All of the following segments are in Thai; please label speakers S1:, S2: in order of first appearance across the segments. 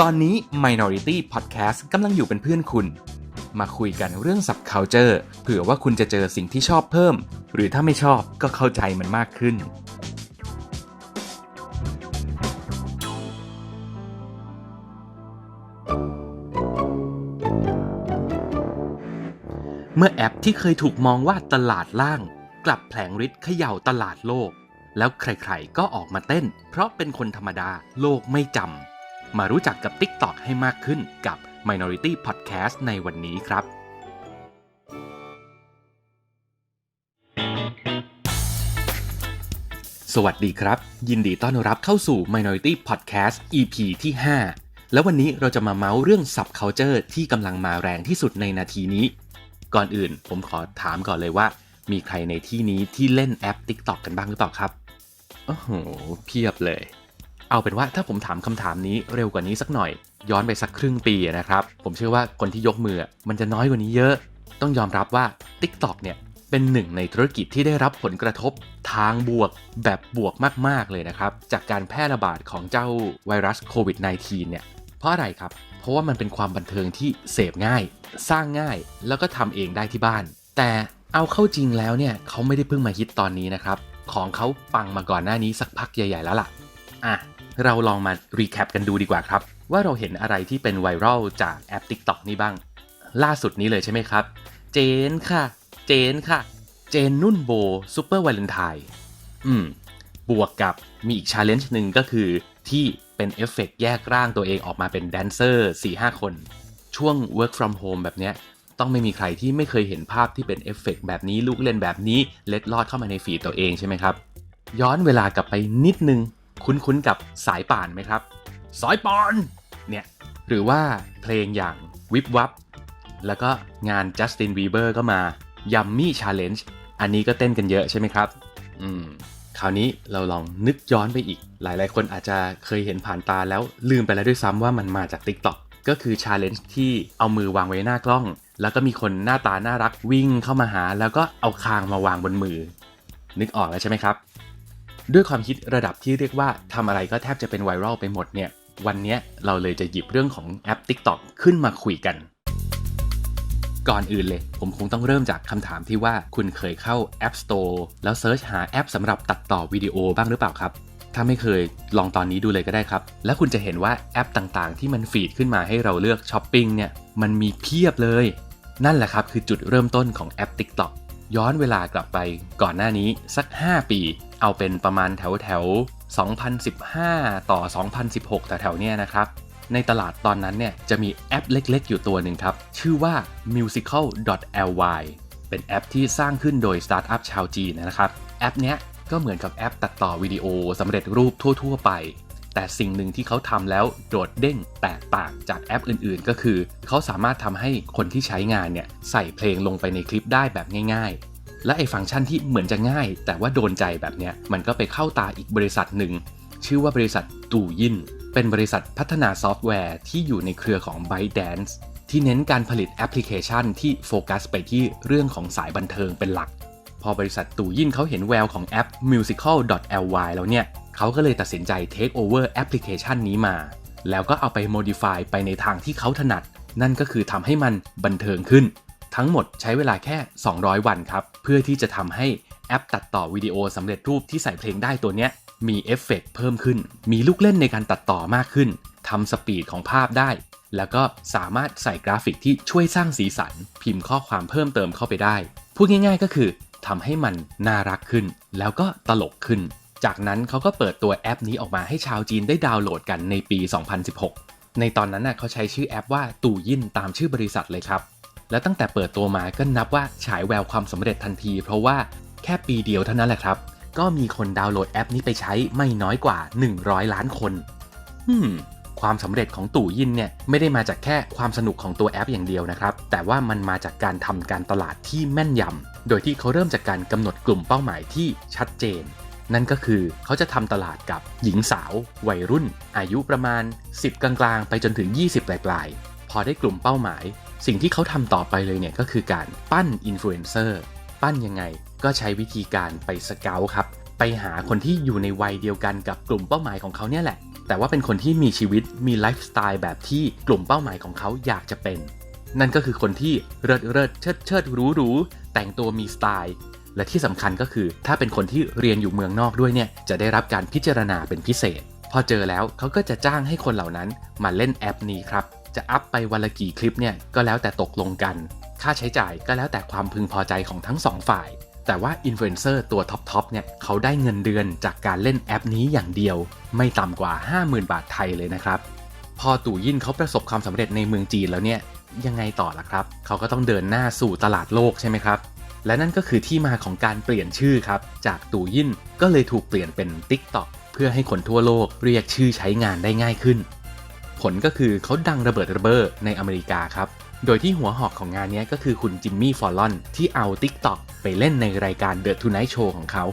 S1: ตอนนี้ Minority Podcast กำลังอยู่เป็นเพื่อนคุณ มาคุยกันเรื่อง subculture เผื่อว่าคุณจะเจอสิ่งที่ชอบเพิ่ม หรือถ้าไม่ชอบก็เข้าใจมันมากขึ้น เมื่อแอปที่เคยถูกมองว่าตลาดล่าง กลับแผลงฤทธิ์เขย่าตลาดโลก แล้วใครๆก็ออกมาเต้น เพราะเป็นคนธรรมดาโลกไม่จำ มารู้จักกับ TikTok ให้มากขึ้นกับ Minority Podcast ในวันนี้ครับสวัสดีครับ ยินดีต้อนรับเข้าสู่ Minority Podcast EP ที่ 5 แล้ววันนี้เราจะมาเมาส์เรื่อง Subculture ที่กำลังมาแรงที่สุดในนาทีนี้ ก่อนอื่นผมขอถามก่อนเลยว่า มีใครในที่นี้ที่เล่นแอป TikTok กันบ้างหรือเปล่าครับ โอ้โหเพียบเลย เอาเป็นว่าถ้าผมถามคำถามนี้เร็วกว่านี้สักหน่อย ย้อนไปสักครึ่งปีนะครับ ผมเชื่อว่าคนที่ยกมือมันจะน้อยกว่านี้เยอะ ต้องยอมรับว่า TikTok เนี่ยเป็นหนึ่งในธุรกิจที่ได้รับผลกระทบทางบวกแบบบวกมาก ๆ เลยนะครับ จากการแพร่ระบาดของเจ้าไวรัสโควิด -19 เนี่ย เพราะอะไรครับ เพราะว่ามันเป็นความบันเทิงที่เสพง่าย สร้างง่ายแล้วก็ทำเองได้ที่บ้าน แต่เอาเข้าจริงแล้วเนี่ยเขาไม่ได้เพิ่งมาฮิตตอนนี้นะครับ ของเขาปังมาก่อนหน้านี้สักพักใหญ่ ๆ แล้วล่ะ อะ เราลองมารีแคปกันดูดีกว่าครับ ว่าเราเห็นอะไรที่เป็นไวรัลจากแอป TikTok นี่บ้าง ล่าสุดนี้เลยใช่ไหมครับ เจนค่ะ เจนค่ะ เจนนุ่นโบซูเปอร์วาเลนไทน์อืม บวกกับมีอีกชาเลนจ์หนึ่งก็คือที่เป็นเอฟเฟกต์แยกร่างตัวเองออกมาเป็นแดนเซอร์4-5 คน ช่วง work from home แบบเนี้ย ต้องไม่มีใครที่ไม่เคยเห็นภาพที่เป็นเอฟเฟกต์แบบนี้ลูกเล่นแบบนี้เล็ดลอดเข้ามาในฟีดตัวเองใช่ไหมครับ ย้อนเวลากลับไปนิดนึง คุ้นๆกับสายป่านไหมครับ สายป่านเนี่ยหรือว่าเพลงอย่างวิบวับแล้วก็งานจัสตินวีเบอร์ก็มายัมมี่ชาเลนจ์อันนี้ก็เต้นกันเยอะใช่ไหมครับ อืมคราวนี้เราลองนึกย้อนไปอีก หลายๆ คนอาจจะเคยเห็นผ่านตาแล้วลืมไปแล้วด้วยซ้ำว่ามันมาจาก TikTok ก็คือชาเลนจ์ที่เอามือวางไว้หน้ากล้อง แล้วก็มีคนหน้าตาน่ารักวิ่งเข้ามาหา แล้วก็เอาคางมาวางบนมือ นึกออกแล้วใช่ไหมครับ ด้วยความคิดระดับที่เรียกว่าทำอะไรก็แทบจะเป็นไวรัลไปหมดเนี่ยวันนี้เราเลยจะหยิบเรื่องของแอป TikTok ขึ้นมาคุยกัน ก่อนอื่นเลย ผมคงต้องเริ่มจากคำถามที่ว่าคุณเคยเข้า App Store แล้วเซิร์ชหาแอปสำหรับตัดต่อวิดีโอบ้างหรือเปล่าครับ ถ้าไม่เคยลองตอนนี้ดูเลยก็ได้ครับ แล้วคุณจะเห็นว่าแอปต่างๆ ที่มันฟีดขึ้นมาให้เราเลือกช้อปปิ้งเนี่ยมันมีเพียบเลย นั่นแหละครับคือจุดเริ่มต้นของแอป TikTok ย้อนเวลากลับไปก่อนหน้านี้สัก 5 ปี เอาเป็นประมาณแถวแถว2015 ต่อ 2016 แถวๆเนี่ยนะครับ ในตลาดตอนนั้นเนี่ยจะมีแอปเล็กๆ อยู่ตัวหนึ่งครับ ชื่อว่า musical.ly เป็นแอปที่สร้างขึ้นโดยสตาร์ทอัพชาวจีนนะครับ แอปเนี้ยก็เหมือนกับแอปตัดต่อวิดีโอสำเร็จรูปทั่ว ๆ ไป แต่สิ่งหนึ่งที่เขาทำแล้วโดดเด้งแตกต่างจากแอปอื่นๆ ก็คือ เขาสามารถทำให้คนที่ใช้งานเนี่ยใส่เพลงลงไปในคลิปได้แบบง่าย ๆ และไอ้ฟังก์ชันที่เหมือนจะง่าย แต่ว่าโดนใจแบบเนี้ยมันก็ไปเข้าตาอีกบริษัทหนึ่งชื่อว่าบริษัทตู่ยินเป็นบริษัทพัฒนาซอฟต์แวร์ที่อยู่ในเครือของ ByteDance ที่เน้นการผลิตแอปพลิเคชันที่โฟกัสไปที่เรื่องของสายบันเทิงเป็นหลัก พอบริษัทตู่ยินเขาเห็นแววของแอป musical.ly แล้วเนี่ย เขาก็เลยตัดสินใจ take over แอปพลิเคชันนี้มา แล้วก็เอาไป modify ไปในทางที่เขาถนัด นั่นก็คือทำให้มันบันเทิงขึ้น ทั้งหมดใช้เวลาแค่ 200 วันครับ เพื่อที่จะทำให้แอปตัดต่อวิดีโอสำเร็จรูปที่ใส่เพลงได้ตัวเนี้ยมีเอฟเฟกต์เพิ่มขึ้น มีลูกเล่นในการตัดต่อมากขึ้นทำสปีดของภาพได้ แล้วก็สามารถใส่กราฟิกที่ช่วยสร้างสีสัน พิมพ์ข้อความเพิ่มเติมเข้าไปได้ พูดง่ายๆก็คือทำให้มันน่ารักขึ้น แล้วก็ตลกขึ้น จากนั้นเขาก็เปิดตัวแอปนี้ออกมาให้ชาวจีนได้ดาวน์โหลดกันในปี 2016 ในตอนนั้นน่ะเขาใช้ชื่อแอปว่าตู่ยินตามชื่อบริษัทเลยครับ และตั้งแต่เปิดตัวมาก็นับว่าฉายแววความสำเร็จทันที เพราะว่าแค่ปีเดียวเท่านั้นแหละครับ ก็มีคนดาวน์โหลดแอปนี้ไปใช้ไม่น้อยกว่า 100 ล้านคนฮึมความสำเร็จของตู่ยินเนี่ยไม่ได้มาจากแค่ความสนุกของตัวแอปอย่างเดียวนะครับ แต่ว่ามันมาจากการทำการตลาดที่แม่นยำโดยที่เขาเริ่มจากการกำหนดกลุ่มเป้าหมายที่ชัดเจน นั่นก็คือเขาจะทำตลาดกับหญิงสาววัยรุ่น อายุประมาณ 10 กลางๆ ไปจนถึง 20 ปลายๆ พอได้กลุ่มเป้าหมาย สิ่งที่เขาทำต่อไปเลยเนี่ยก็คือการปั้นอินฟลูเอนเซอร์ปั้นยังไงก็ใช้วิธีการไปสเกลครับ ไปหาคนที่อยู่ในวัยเดียวกันกับกลุ่มเป้าหมายของเขาเนี่ยแหละ แต่ว่าเป็นคนที่มีชีวิตมีไลฟ์สไตล์แบบที่กลุ่มเป้าหมายของเขาอยากจะเป็น นั่นก็คือคนที่เริดเริดเชิดเชิดรู้รู้แต่งตัวมีสไตล์ และที่สำคัญก็คือ ถ้าเป็นคนที่เรียนอยู่เมืองนอกด้วยเนี่ยจะได้รับการพิจารณาเป็นพิเศษ พอเจอแล้วเขาก็จะจ้างให้คนเหล่านั้นมาเล่นแอปนี้ครับ จะอัพไปวันละกี่คลิปเนี่ยก็แล้วแต่ตกลงกัน ค่าใช้จ่ายก็แล้วแต่ความพึงพอใจของทั้งสองฝ่าย แต่ว่าอินฟลูเอนเซอร์ตัวท็อปๆเนี่ยเขาได้เงินเดือนจากการเล่นแอปนี้อย่างเดียว ไม่ต่ำกว่า 50,000 บาทไทยเลยนะครับพอตู่ยินเขาประสบความสำเร็จในเมืองจีนแล้วเนี่ยยังไงต่อล่ะครับ เขาก็ต้องเดินหน้าสู่ตลาดโลกใช่ไหมครับ และนั่นก็คือที่มาของการเปลี่ยนชื่อครับ จากตู่ยินก็เลยถูกเปลี่ยนเป็น TikTok เพื่อให้คนทั่วโลกเรียกชื่อใช้งานได้ง่ายขึ้น ผลก็คือเขาดังระเบิดระเบ้อในอเมริกาครับ โดยที่หัวหอกของงานนี้ก็คือคุณจิมมี่ฟอลลอนที่เอา TikTok ไปเล่นในรายการ The Tonight Show ของเขา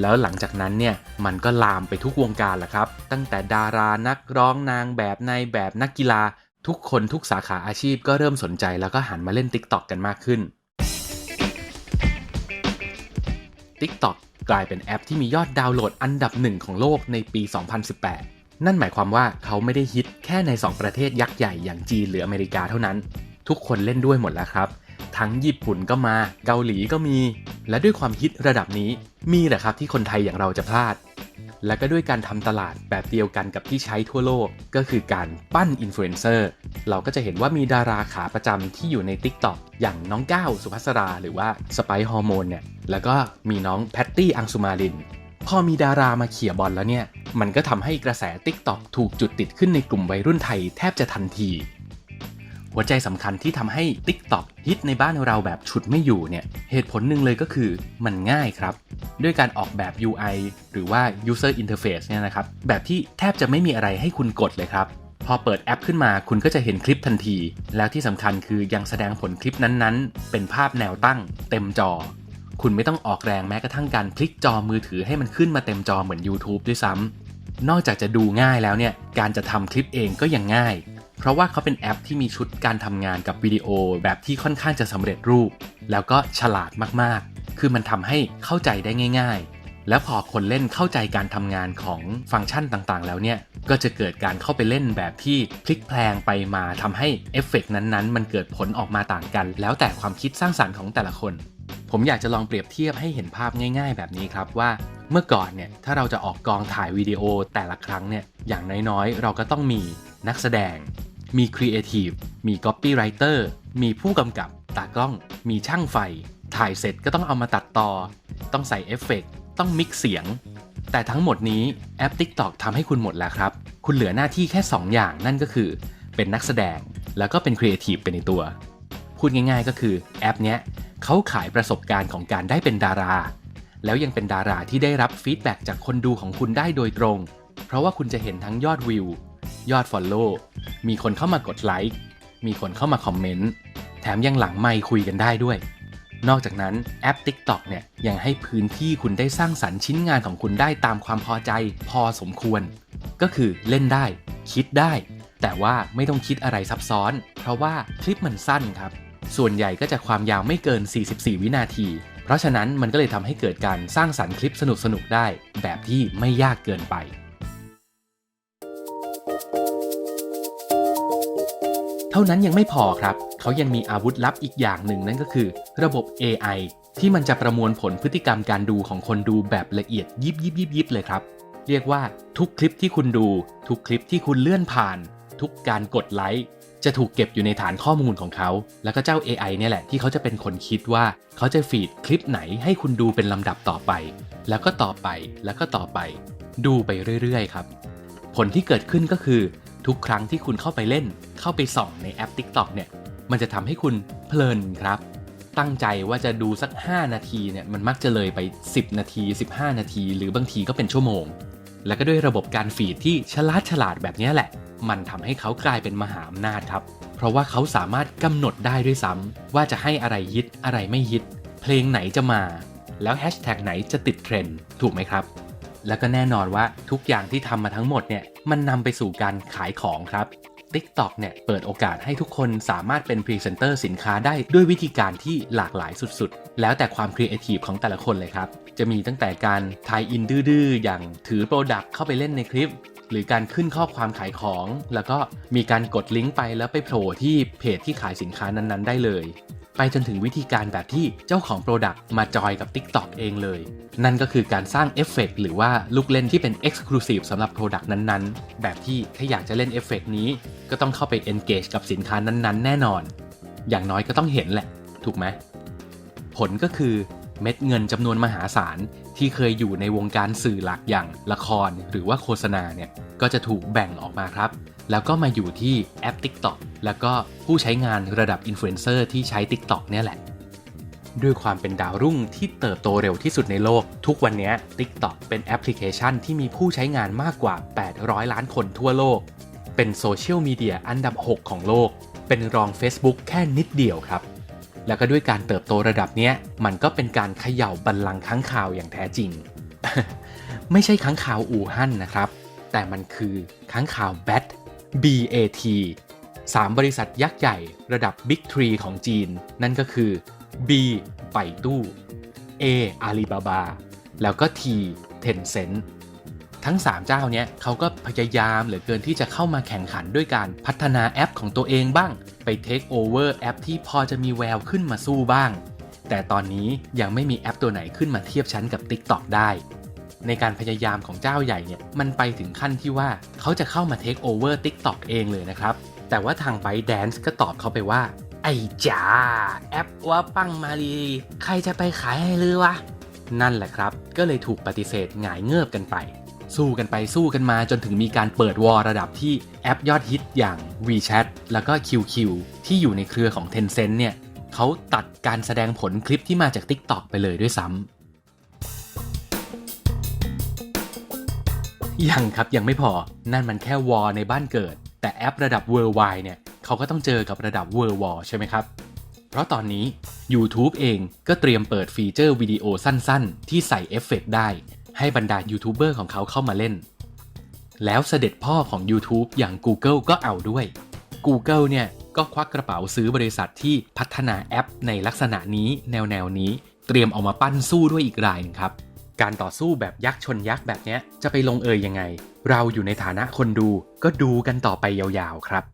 S1: แล้วหลังจากนั้นเนี่ยมันก็ลามไปทุกวงการแหละครับ ตั้งแต่ดารานักร้องนางแบบในแบบนักกีฬา ทุกคนทุกสาขาอาชีพก็เริ่มสนใจแล้วก็หันมาเล่น TikTok กันมากขึ้น TikTok กลายเป็นแอปที่มียอดดาวน์โหลดอันดับหนึ่งของโลกในปี 2018 นั่นหมายความว่าเขาไม่ได้ฮิตแค่ใน 2 ประเทศยักษ์ใหญ่อย่างจีนหรืออเมริกาเท่านั้น ทุกคนเล่นด้วยหมดแล้วครับ ทั้งญี่ปุ่นก็มา เกาหลีก็มี และด้วยความฮิตระดับนี้ มีแหละครับที่คนไทยอย่างเราจะพลาด และก็ด้วยการทำตลาดแบบเดียวกันกับที่ใช้ทั่วโลก ก็คือการปั้นอินฟลูเอนเซอร์เราก็จะเห็นว่ามีดาราขาประจำที่อยู่ใน TikTok อย่างน้องก้าวสุภัสรา หรือว่าสไปฮอร์โมนเนี่ยแล้วก็มีน้องแพตตี้อังสุมาลิน พอมีดารามาเขี่ยบอลแล้วเนี่ย มันก็ทำให้กระแส TikTok ถูกจุดติดขึ้นในกลุ่มวัยรุ่นไทยแทบจะทันที หัวใจสำคัญที่ทำให้ TikTok ฮิตในบ้านเราแบบฉุดไม่อยู่เนี่ยเหตุผลหนึ่งเลยก็คือมันง่ายครับ ด้วยการออกแบบ UI หรือว่า User Interface เนี่ยนะครับ แบบที่แทบจะไม่มีอะไรให้คุณกดเลยครับ พอเปิดแอปขึ้นมาคุณก็จะเห็นคลิปทันที แล้วที่สำคัญคือยังแสดงผลคลิปนั้นๆ เป็นภาพแนวตั้ง เต็มจอ คุณไม่ต้องออกแรงแม้กระทั่งการพลิกจอมือถือให้มันขึ้นมาเต็มจอเหมือน YouTube ด้วยซ้ำนอกจากจะดูง่ายแล้วเนี่ยการจะทำคลิปเองก็ยังง่าย เพราะว่าเขาเป็นแอปที่มีชุดการทำงานกับวิดีโอแบบที่ค่อนข้างจะสำเร็จรูป แล้วก็ฉลาดมากๆ คือมันทำให้เข้าใจได้ง่าย ๆ แล้วพอคนเล่นเข้าใจการทำงานของฟังก์ชันต่างๆ แล้วเนี่ย ก็จะเกิดการเข้าไปเล่นแบบที่พลิกแพลงไปมาทำให้เอฟเฟกนั้นๆ มันเกิดผลออกมาต่างกัน แล้วแต่ความคิดสร้างสรรค์ของแต่ละคน ผมอยากจะลองเปรียบเทียบให้เห็นภาพง่าย ๆ แบบนี้ครับว่าเมื่อก่อนเนี่ยถ้าเราจะออกกองถ่ายวิดีโอแต่ละครั้งเนี่ยอย่างน้อยๆ เราก็ต้องมีนักแสดง มีครีเอทีฟมีก๊อปปี้ไรเตอร์มีผู้กำกับตากล้อง มีช่างไฟ ถ่ายเสร็จก็ต้องเอามาตัดต่อ ต้องใส่เอฟเฟกต์ต้องมิกเสียง แต่ทั้งหมดนี้แอป TikTok ทำให้คุณหมดแล้วครับ คุณเหลือหน้าที่แค่ 2 อย่างนั่นก็คือ เป็นนักแสดงแล้วก็เป็นครีเอทีฟไปในตัว พูดง่ายๆก็คือแอปเนี้ยเขาขายประสบการณ์ของการได้เป็นดารา แล้วยังเป็นดาราที่ได้รับฟีดแบ็กจากคนดูของคุณได้โดยตรง เพราะว่าคุณจะเห็นทั้งยอดวิว ยอด Follow มีคนเข้ามากดไลค์มีคนเข้ามาคอมเมนต์แถมยังหลังไมค์คุยกันได้ด้วย นอกจากนั้นแอป TikTok เนี่ยยังให้พื้นที่คุณได้สร้างสรรค์ชิ้นงานของคุณได้ตามความพอใจพอสมควร ก็คือเล่นได้ คิดได้ แต่ว่าไม่ต้องคิดอะไรซับซ้อน เพราะว่าคลิปมันสั้นครับ ส่วนใหญ่ก็จะความยาวไม่เกิน 44 วินาที เพราะฉะนั้นมันก็เลยทำให้เกิดการสร้างสรรค์คลิปสนุกๆได้ แบบที่ไม่ยากเกินไปเท่านั้นยังไม่พอครับ เขายังมีอาวุธลับอีกอย่างหนึ่งนั่นก็คือ ระบบ AI ที่มันจะประมวลผลพฤติกรรมการดูของคนดูแบบละเอียดยิบยิบยิบยิบเลยครับ เรียกว่าทุกคลิปที่คุณดู ทุกคลิปที่คุณเลื่อนผ่าน ทุกการกดไลค์จะถูกเก็บอยู่ในฐานข้อมูลของเขา แล้วก็เจ้า AI เนี่ยแหละที่เขาจะเป็นคนคิดว่าเขาจะฟีดคลิปไหนให้คุณดูเป็นลำดับต่อไป แล้วก็ต่อไปแล้วก็ต่อไป ดูไปเรื่อยๆครับ ผลที่เกิดขึ้นก็คือ ทุกครั้งที่คุณเข้าไปเล่น เข้าไปส่องในแอป TikTok เนี่ย มันจะทำให้คุณเพลินครับ ตั้งใจว่าจะดูสัก 5 นาทีเนี่ยมันมักจะเลยไป 10 นาที 15 นาที หรือบางทีก็เป็นชั่วโมง แล้วก็ด้วยระบบการฟีดที่ฉลาดฉลาดแบบนี้แหละ มันทำให้เขากลายเป็นมหาอำนาจครับ เพราะว่าเขาสามารถกำหนดได้ด้วยซ้ำว่าจะให้อะไรฮิตอะไรไม่ฮิตเพลงไหนจะมา แล้วแฮชแท็กไหนจะติดเทรนด์ถูกไหมครับแล้วก็แน่นอนว่าทุกอย่างที่ทำมาทั้งหมดเนี่ยมันนำไปสู่การขายของครับ TikTok เนี่ยเปิดโอกาสให้ทุกคนสามารถเป็นพรีเซนเตอร์สินค้าได้ด้วยวิธีการที่หลากหลายสุดๆ แล้วแต่ความครีเอทีฟของแต่ละคนเลยครับ จะมีตั้งแต่การทายอินดื้อๆ อย่างถือโปรดักต์เข้าไปเล่นในคลิป หรือการขึ้นข้อความขายของ แล้วก็มีการกดลิงก์ไปแล้วไปโผล่ที่เพจที่ขายสินค้านั้นๆ ได้เลย ไปจนถึงวิธีการแบบที่เจ้าของโปรดักต์มาจอยกับ TikTok เองเลย นั่นก็คือการสร้างเอฟเฟกหรือว่าลูกเล่นที่เป็น Exclusive สำหรับโปรดักต์นั้นๆ แบบที่ถ้าอยากจะเล่นเอฟเฟกนี้ ก็ต้องเข้าไป Engage กับสินค้านั้นๆ แน่นอน อย่างน้อยก็ต้องเห็นแหละ ถูกไหมผลก็คือเม็ดเงินจำนวนมหาศาลที่เคยอยู่ในวงการสื่อหลักอย่างละครหรือว่าโฆษณาเนี่ยก็จะถูกแบ่งออกมาครับแล้วก็มาอยู่ที่แอป TikTok แล้วก็ผู้ใช้งานระดับอินฟลูเอนเซอร์ที่ใช้ TikTok เนี่ยแหละ ด้วยความเป็นดาวรุ่งที่เติบโตเร็วที่สุดในโลก ทุกวันนี้ TikTok เป็นแอปพลิเคชันที่มีผู้ใช้งานมากกว่า 800 ล้านคนทั่วโลก เป็นโซเชียลมีเดียอันดับ 6 ของโลก เป็นรอง Facebook แค่นิดเดียวครับ แล้วก็ด้วยการเติบโตระดับนี้มันก็เป็นการเขย่าบัลลังก์ค้างคาวอย่างแท้จริง ไม่ใช่ค้างคาวอู่ฮั่นนะครับ แต่มันคือค้างคาว BAT BAT สามบริษัทยักษ์ใหญ่ระดับ Big 3 ของจีน นั่นก็คือ B ไปตู้ A Alibaba แล้วก็ T Tencent ทั้ง 3 เจ้าเนี้ยเขาก็พยายามเหลือเกินที่จะเข้ามาแข่งขันด้วยการพัฒนาแอปของตัวเองบ้าง ไปเทคโอเวอร์แอปที่พอจะมีแววขึ้นมาสู้บ้าง แต่ตอนนี้ยังไม่มีแอปตัวไหนขึ้นมาเทียบชั้นกับ TikTok ได้ ในการพยายามของเจ้าใหญ่เนี่ยมันไปถึงขั้นที่ว่าเขาจะเข้ามาเทคโอเวอร์ TikTok เองเลยนะครับ แต่ว่าทาง ByteDance ก็ตอบเขาไปว่า ไอ้จ้าแอปว่าปังมาลีใครจะไปขายให้ลือวะ นั่นแหละครับ ก็เลยถูกปฏิเสธหงายเงือบกันไป สู้กันไปสู้กันมาจนถึงมีการเปิดวอลระดับที่แอปยอดฮิตอย่าง WeChat แล้วก็ QQ ที่อยู่ในเครือของ Tencent เนี่ยเขาตัดการแสดงผลคลิปที่มาจาก TikTok ไปเลยด้วยซ้ำ ยังครับยังไม่พอ นั่นมันแค่วอลในบ้านเกิด แต่แอประดับ Worldwide เนี่ยเขาก็ต้องเจอกับระดับ World War ใช่ไหมครับ เพราะตอนนี้ YouTube เองก็เตรียมเปิดฟีเจอร์วิดีโอสั้นๆ ที่ใส่เอฟเฟกต์ได้ ให้บรรดายูทูบเบอร์ของเขาเข้ามาเล่น แล้วเสด็จพ่อของ YouTube อย่าง Google ก็เอาด้วย Google เนี่ยก็ควักกระเป๋าซื้อบริษัทที่พัฒนาแอปในลักษณะนี้แนวแนวๆนี้ เตรียมเอามาปั้นสู้ด้วยอีกรายหนึงครับ การต่อสู้แบบยักษ์ชนยักษ์แบบนี้จะไปลงเอยยังไง เราอยู่ในฐานะคนดูก็ดูกันต่อไปยาวๆครับ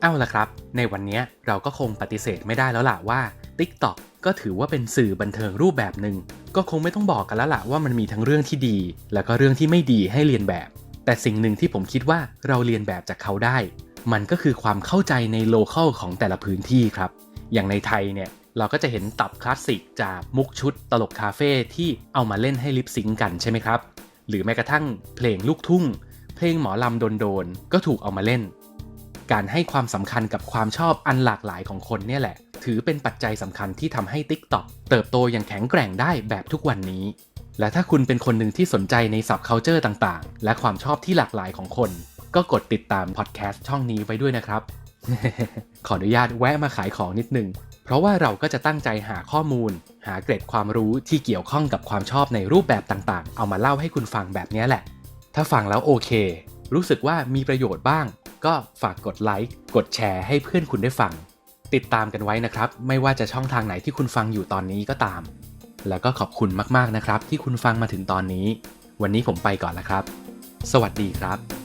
S1: เอาละครับ ในวันนี้เราก็คงปฏิเสธไม่ได้แล้วล่ะว่า TikTok ก็ถือว่าเป็นสื่อบันเทิงรูปแบบหนึ่งก็คงไม่ต้องบอกกันแล้วล่ะว่ามันมีทั้งเรื่องที่ดี แล้วก็เรื่องที่ไม่ดีให้เรียนแบบ แต่สิ่งหนึ่งที่ผมคิดว่าเราเรียนแบบจากเขาได้ มันก็คือความเข้าใจในโลเคอลของแต่ละพื้นที่ครับ อย่างในไทยเนี่ย เราก็จะเห็นตับคลาสสิกจากมุกชุดตลกคาเฟ่ที่เอามาเล่นให้ลิปซิงกันใช่ไหมครับ หรือแม้กระทั่งเพลงลูกทุ่ง เพลงหมอลำโดนๆก็ถูกเอามาเล่น การให้ความสำคัญกับความชอบอันหลากหลายของคนเนี่ยแหละ ถือเป็นปัจจัยสำคัญที่ทำให้ TikTok เติบโตอย่างแข็งแกร่งได้แบบทุกวันนี้ และถ้าคุณเป็นคนหนึ่งที่สนใจใน subculture ต่างๆ และความชอบที่หลากหลายของคน ก็กดติดตามพอดแคสต์ช่องนี้ไว้ด้วยนะครับขออนุญาตแวะมาขายของนิดนึง เพราะว่าเราก็จะตั้งใจหาข้อมูล หาเกร็ดความรู้ที่เกี่ยวข้องกับความชอบในรูปแบบต่างๆ เอามาเล่าให้คุณฟังแบบนี้แหละ ถ้าฟังแล้วโอเค รู้สึกว่ามีประโยชน์บ้าง ก็ฝากกดไลค์กดแชร์ให้เพื่อนคุณได้ฟัง ติดตามกันไว้นะครับ ไม่ว่าจะช่องทางไหนที่คุณฟังอยู่ตอนนี้ก็ตาม แล้วก็ขอบคุณมากๆนะครับ ที่คุณฟังมาถึงตอนนี้ วันนี้ผมไปก่อนแล้วครับ สวัสดีครับ